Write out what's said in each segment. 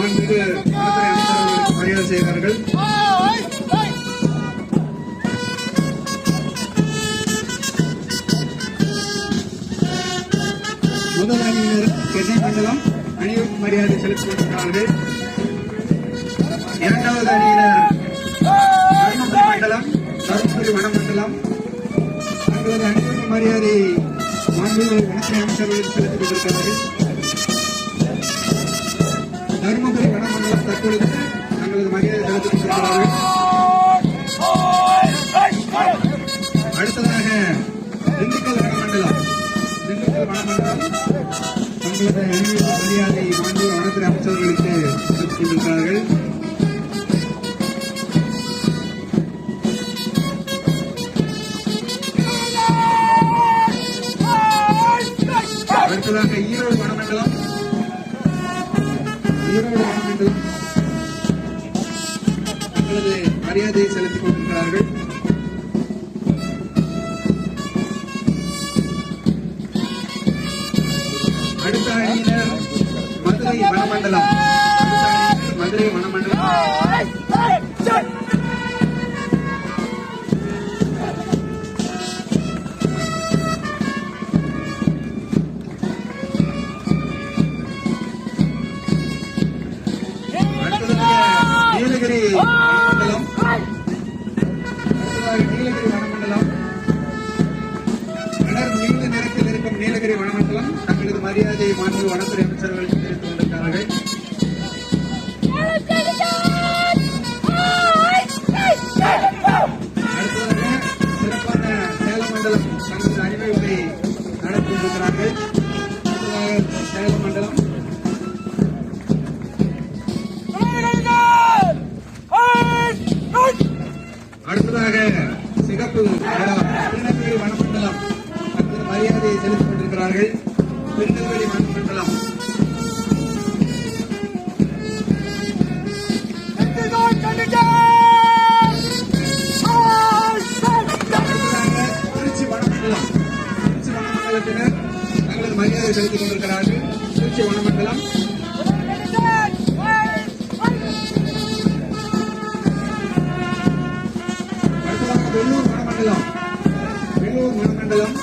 மாண்புமிகு மரியாதை செய்கிறார்கள் முதல் அணியினர் சென்னை மண்டலம் அணிவகுப்பு மரியாதை செலுத்திக் இரண்டாவது அணியினர் தருமபுரி மண்டலம் தருமபுரி வனமண்டலம் தங்களது அணிவகுப்பு மரியாதை மாண்புமிகு வனத்துறை அமைச்சர்கள் செலுத்திக் கொண்டிருக்கிறார்கள். தருமபுரி வனமண்டலம் தற்பொழுது தங்களது மரியாதை செலுத்திக் அடுத்ததாக திண்டுக்கல் வனமண்டலம் திண்டுக்கல் வனமண்டலம் தங்களது அணிவகுப்பு மரியாதை மாண்பு வனத்துறை அமைச்சர்களுக்கு செலுத்திக் கொண்டிருக்கிறார்கள் அடுத்ததாக ஈரோடு வனமண்டலம் ஈரோடு வனமண்டலம் தங்களது மரியாதையை செலுத்திக் கொண்டிருக்கிறார்கள் அடுத்த அணியினர் மதுரை வனமண்டலம் அடுத்த அணியினர் மதுரை வனமண்டலம் மரியாதையை மாண்பு வனத்துறை அமைச்சர்கள் தெரிவித்துக் கொண்டிருக்கிறார்கள். அடுத்ததாக சிறப்பான சேலம் மண்டலம் தங்களது நடத்தி கொண்டிருக்கிறார்கள் சேலம் மண்டலம் அடுத்ததாக சிகப்பு வனமண்டலம் மரியாதையை செலுத்திக் கொண்டிருக்கிறார்கள். திருநெல்வேலி வனமண்டலம் அடுத்ததாக திருச்சி வனமண்டலம் திருச்சி வனமண்டலத்தினர் தங்களது மரியாதை செலுத்திக் கொண்டிருக்கிறார்கள் திருச்சி வனமண்டலம் வெள்ளூர் வனமண்டலம் வெள்ளூர் வனமண்டலம்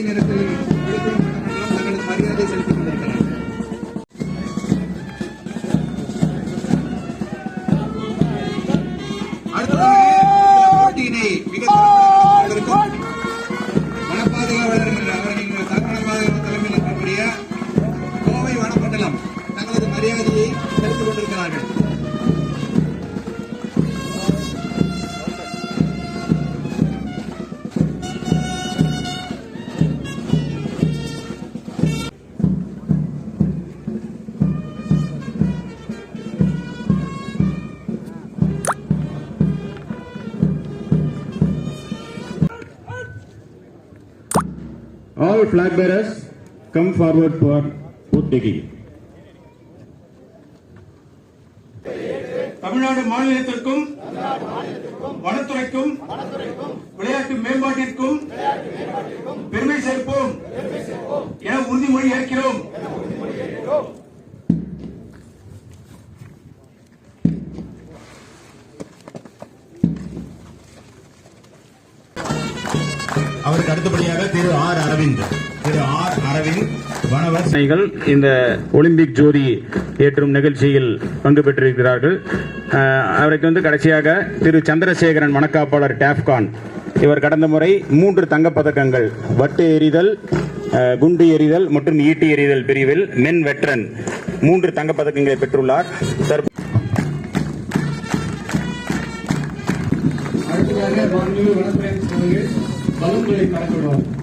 அதே நேரத்தில் விழுப்புரம் வனமண்டலம் தங்களது மரியாதை செலுத்திக் கொண்டிருக்கிறார்கள் தலைமையில் இருக்கக்கூடிய கோவை வனமண்டலம் தங்களது மரியாதையை செலுத்திக் கொண்டிருக்கிறார்கள். All flag bearers come forward for oath taking. Tamil Nadu மாநிலத்திற்கும் வனத்துறைக்கும் விளையாட்டு மேம்பாட்டிற்கும் பெருமை சேர்ப்போம் என உறுதிமொழி ஏற்கிறோம் அவருக்கு அடுத்தபடியாக திரு ஆர் அரவிந்த். திரு ஆர் அரவிந்த் வனவர். இந்த ஒலிம்பிக் ஜோதி ஏற்றும் நிகழ்ச்சியில் பங்கு பெற்றிருக்கிறார்கள். அவருக்கு வந்து கடைசியாக திரு சந்திரசேகரன் வனக்காப்பாளர் டேப்கான் இவர் கடந்த முறை மூன்று தங்கப் பதக்கங்கள் வட்டு எறிதல் குண்டு எறிதல் மற்றும் ஈட்டி எறிதல் பிரிவில் மென் வெட்ரன் மூன்று தங்கப் பதக்கங்களை பெற்றுள்ளார் அடுத்ததாக பலன்களை மாண்புமிகு